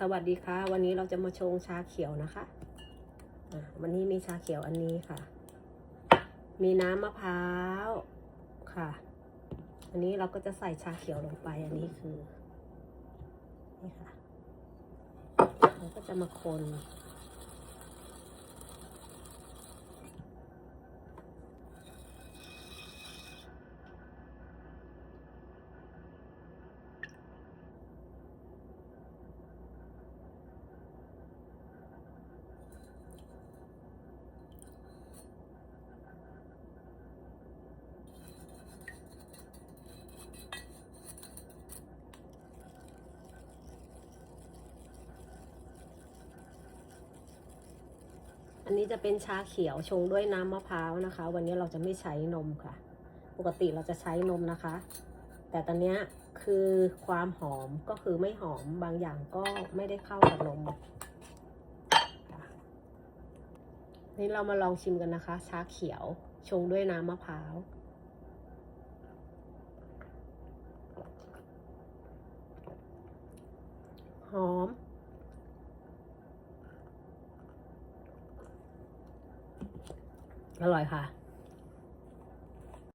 สวัสดีค่ะ วันนี้เราจะมาชงชาเขียวนะคะ วันนี้มีชาเขียวอันนี้ค่ะ มีน้ำมะพร้าวค่ะ อันนี้เราก็จะใส่ชาเขียวลงไปอันนี้คือนี่ค่ะเราก็จะมาคน อันนี้จะเป็นชาเขียวชงด้วยน้ำมะพร้าวนะคะ วันนี้เราจะไม่ใช้นมค่ะ ปกติเราจะใช้นมนะคะ แต่ตอนเนี้ยคือความหอมก็คือไม่หอมบางอย่างก็ไม่ได้เข้ากับนมนี่เรามาลองชิมกันนะคะ ชาเขียวชงด้วยน้ำมะพร้าว หอม อร่อยค่ะ